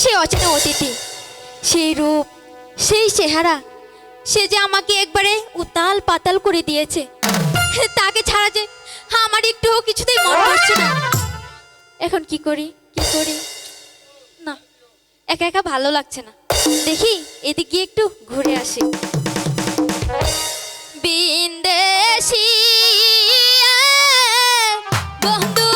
সেই অচেনা অতিথি, সেই রূপ, সেই চেহারা, সে যে আমাকে একবারে উতাল পাতাল করে দিয়েছে। তাকে ছাড়া যে আমার একটুও কিছুতেই মন হচ্ছে না। এখন কি করি কি করি? না, একা একা ভালো লাগছে না। দেখি এদিক গিয়ে একটু ঘুরে আসি। বিন্দেশি বন্ধু।